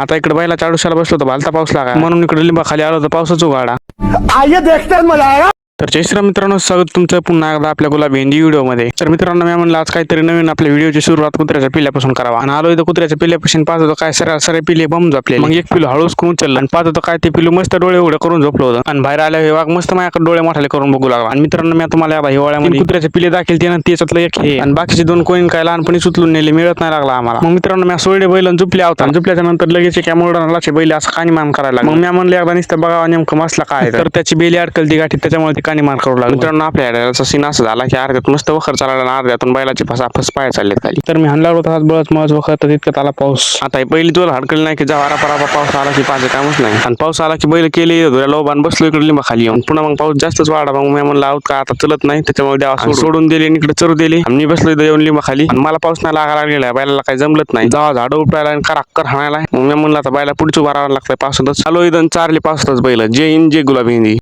आता इकडे बैला चाडूशाला बसलो होतो भालता पाऊस लागा म्हणून इकडे लिंबा खाली आलो होतो पावसाच उघाडा. आइए देखते हैं मजा आएगा तर जय श्रीराम मित्रांनो स्वागत तुमचं पुन्हा एकदा आपल्या गुलाब हिंदी व्हिडिओमध्ये तर मित्रांनो मी म्हणलं आज काहीतरी नवीन आपल्या व्हिडिओची सुरुवात कुत्र्याच्या पिल्यापासून करावा. आणि आलो इथं कुत्र्याच्या पिल्यापासून पाच होतो काय सर सरे पिले बम झोपले मग एक पिलू हळूच करून उचललं आणि पाच होतो काय ते पिलू मस्त डोळे उघडे करून झोपलं होतं. आणि बाहेर आल्या हे वाघ मस्त माझ्याकडे डोळे मोठाले करून बघू लागला. आणि मित्रांनो मी तुम्हाला आता हिवाळ्यामध्ये कुत्र्याचे पिले दाखल ते ना त्याच्यातलं एक हे. आणि बाकीचे दोन कोणी काय लहानपणी उचलून नेले मिळत नाही लागला आम्हाला. मग मित्रांनो मी सोयडे बैल आणि झुपले होता. आणि झुपल्याच्या नंतर लगेच एका मोडाला बैल असं कानी मान करायला मग मी म्हणलं एकदा नुसतं बघावा नेमकं मसला काय तर. त्याची बेली अडकल ती गाठी त्याच्यामुळे कानी मान करू लागली. मित्रांनो आपल्या अड्याचा सीन असं झाला की अर्ध्यात मस्त वखर चालला आणि अर्ध्यातून बैलाची फसा फस पाय चालले खाली. तर मी हल्ला होता बळच मळच वखर तर तितक्यात आला पाऊस. आता ही पहिली तुला हडकली नाही की जा वारा पराबा पाऊस आला की पाहिजे कामच नाही. आणि पाऊस आला की बैल केले धुऱ्या लोबान बसलो इकडे लिंबा खाली येऊन. पुन्हा मग पाऊस जास्तच वाढा मग मी म्हणलं आहोत का आता चलत नाही. त्याच्यामुळे द्यावा सोडून- दिली आणि इकडे चरू दिली. आणि मी बसलो इथं येऊन लिंबा खाली. आणि मला पाऊस नाही लागायला गेला बैलाला काही जमलत नाही. जावा झाडं उपटायला आणि कराक्कर हाणायला. मग मी म्हणलं आता बैला पुढची राहावं लागतंय पावसातच. चालू इथं चारली पावसातच बैल. जे इन जे गुलाबी हिंदी.